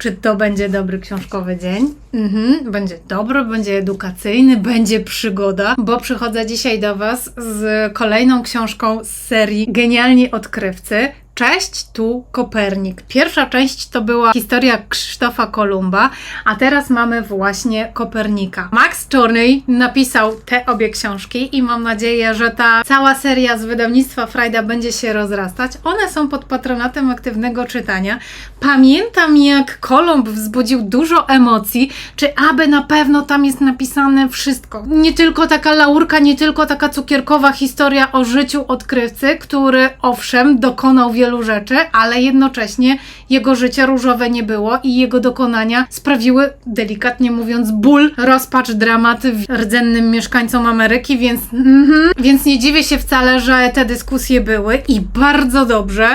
Czy to będzie dobry książkowy dzień? Mhm, będzie dobry, będzie edukacyjny, będzie przygoda, bo przychodzę dzisiaj do Was z kolejną książką z serii Genialni Odkrywcy. Cześć, tu Kopernik. Pierwsza część to była historia Krzysztofa Kolumba, a teraz mamy właśnie Kopernika. Max Czorny napisał te obie książki i mam nadzieję, że ta cała seria z wydawnictwa Frajda będzie się rozrastać. One są pod patronatem aktywnego czytania. Pamiętam, jak Kolumb wzbudził dużo emocji, czy aby na pewno tam jest napisane wszystko. Nie tylko taka laurka, nie tylko taka cukierkowa historia o życiu odkrywcy, który owszem dokonał wielu rzeczy, ale jednocześnie jego życie różowe nie było i jego dokonania sprawiły, delikatnie mówiąc, ból, rozpacz, dramat rdzennym mieszkańcom Ameryki, więc, mhm, więc nie dziwię się wcale, że te dyskusje były i bardzo dobrze.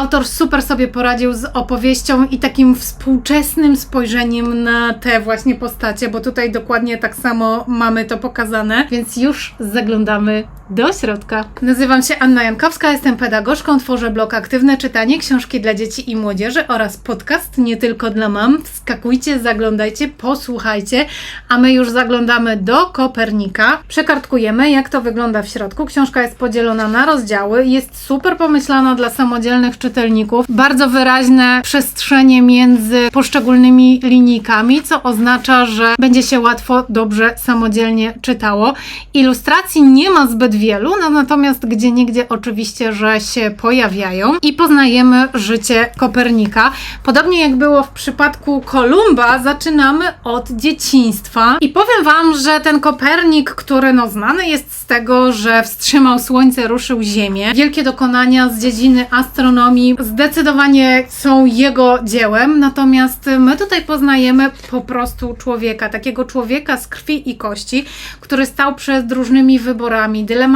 Autor super sobie poradził z opowieścią i takim współczesnym spojrzeniem na te właśnie postacie, bo tutaj dokładnie tak samo mamy to pokazane, więc już zaglądamy do środka. Nazywam się Anna Jankowska, jestem pedagogzką, tworzę blog Aktywne Czytanie, książki dla dzieci i młodzieży oraz podcast nie tylko dla mam. Wskakujcie, zaglądajcie, posłuchajcie, a my już zaglądamy do Kopernika. Przekartkujemy, jak to wygląda w środku. Książka jest podzielona na rozdziały, jest super pomyślana dla samodzielnych czytelników. Bardzo wyraźne przestrzenie między poszczególnymi linijkami, co oznacza, że będzie się łatwo, dobrze, samodzielnie czytało. Ilustracji nie ma zbyt wielu, no natomiast gdzie niegdzie oczywiście, że się pojawiają i poznajemy życie Kopernika. Podobnie jak było w przypadku Kolumba, zaczynamy od dzieciństwa i powiem Wam, że ten Kopernik, który no znany jest z tego, że wstrzymał Słońce, ruszył Ziemię, wielkie dokonania z dziedziny astronomii zdecydowanie są jego dziełem, natomiast my tutaj poznajemy po prostu człowieka, takiego człowieka z krwi i kości, który stał przed różnymi wyborami, dylematami.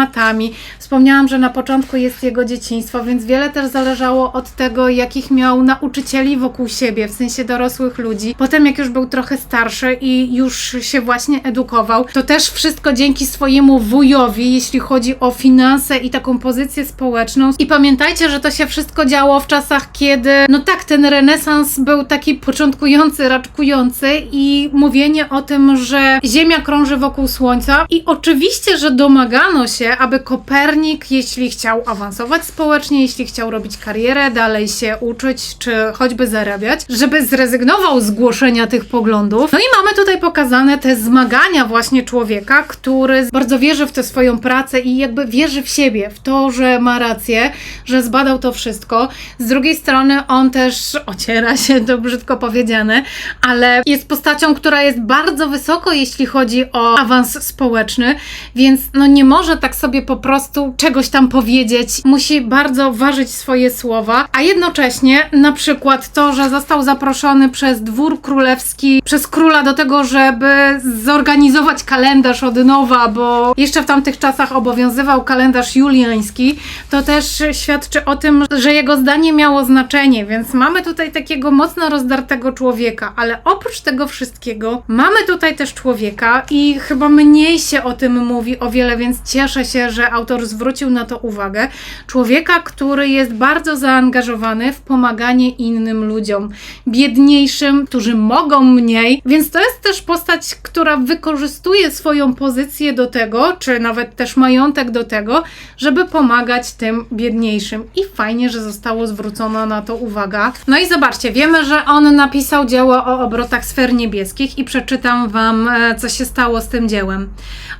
Wspomniałam, że na początku jest jego dzieciństwo, więc wiele też zależało od tego, jakich miał nauczycieli wokół siebie, w sensie dorosłych ludzi. Potem, jak już był trochę starszy i już się właśnie edukował, to też wszystko dzięki swojemu wujowi, jeśli chodzi o finanse i taką pozycję społeczną. I pamiętajcie, że to się wszystko działo w czasach, kiedy, no tak, ten renesans był taki początkujący, raczkujący i mówienie o tym, że Ziemia krąży wokół Słońca i oczywiście, że domagano się, aby Kopernik, jeśli chciał awansować społecznie, jeśli chciał robić karierę, dalej się uczyć, czy choćby zarabiać, żeby zrezygnował z głoszenia tych poglądów. No i mamy tutaj pokazane te zmagania właśnie człowieka, który bardzo wierzy w tę swoją pracę i jakby wierzy w siebie, w to, że ma rację, że zbadał to wszystko. Z drugiej strony on też ociera się, to brzydko powiedziane, ale jest postacią, która jest bardzo wysoko, jeśli chodzi o awans społeczny, więc no nie może tak sobie po prostu czegoś tam powiedzieć. Musi bardzo ważyć swoje słowa, a jednocześnie na przykład to, że został zaproszony przez dwór królewski, przez króla do tego, żeby zorganizować kalendarz od nowa, bo jeszcze w tamtych czasach obowiązywał kalendarz juliański, to też świadczy o tym, że jego zdanie miało znaczenie, więc mamy tutaj takiego mocno rozdartego człowieka, ale oprócz tego wszystkiego mamy tutaj też człowieka i chyba mniej się o tym mówi o wiele, więc cieszę się, że autor zwrócił na to uwagę. Człowieka, który jest bardzo zaangażowany w pomaganie innym ludziom, biedniejszym, którzy mogą mniej, więc to jest też postać, która wykorzystuje swoją pozycję do tego, czy nawet też majątek do tego, żeby pomagać tym biedniejszym. I fajnie, że zostało zwrócona na to uwaga. No i zobaczcie, wiemy, że on napisał dzieło o obrotach sfer niebieskich i przeczytam Wam, e, co się stało z tym dziełem.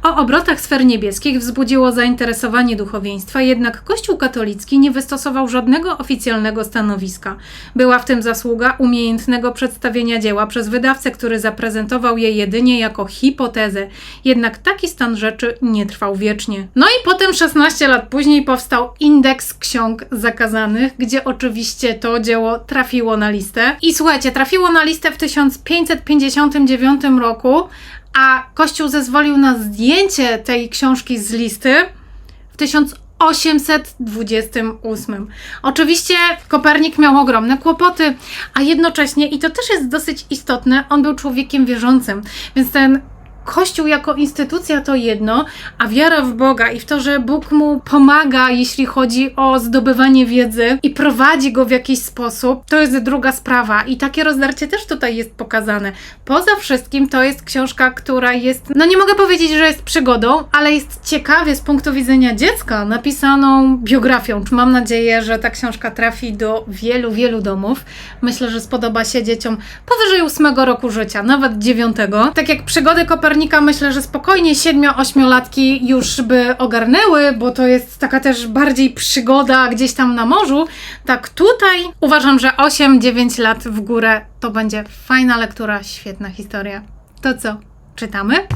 O obrotach sfer niebieskich wzbudziło zainteresowanie duchowieństwa, jednak Kościół katolicki nie wystosował żadnego oficjalnego stanowiska. Była w tym zasługa umiejętnego przedstawienia dzieła przez wydawcę, który zaprezentował je jedynie jako hipotezę. Jednak taki stan rzeczy nie trwał wiecznie. No i potem 16 lat później powstał Indeks Ksiąg Zakazanych, gdzie oczywiście to dzieło trafiło na listę. I słuchajcie, trafiło na listę w 1559 roku, a Kościół zezwolił na zdjęcie tej książki z listy w 1828. Oczywiście Kopernik miał ogromne kłopoty, a jednocześnie, i to też jest dosyć istotne, on był człowiekiem wierzącym, więc ten Kościół jako instytucja to jedno, a wiara w Boga i w to, że Bóg mu pomaga, jeśli chodzi o zdobywanie wiedzy i prowadzi go w jakiś sposób, to jest druga sprawa. I takie rozdarcie też tutaj jest pokazane. Poza wszystkim to jest książka, która jest, no nie mogę powiedzieć, że jest przygodą, ale jest ciekawie z punktu widzenia dziecka napisaną biografią. Mam nadzieję, że ta książka trafi do wielu, wielu domów. Myślę, że spodoba się dzieciom powyżej ósmego roku życia, nawet dziewiątego. Tak jak przygody Kopernika, myślę, że spokojnie 7-8-latki już by ogarnęły, bo to jest taka też bardziej przygoda gdzieś tam na morzu. Tak tutaj uważam, że 8-9 lat w górę to będzie fajna lektura, świetna historia. To co? Czytamy?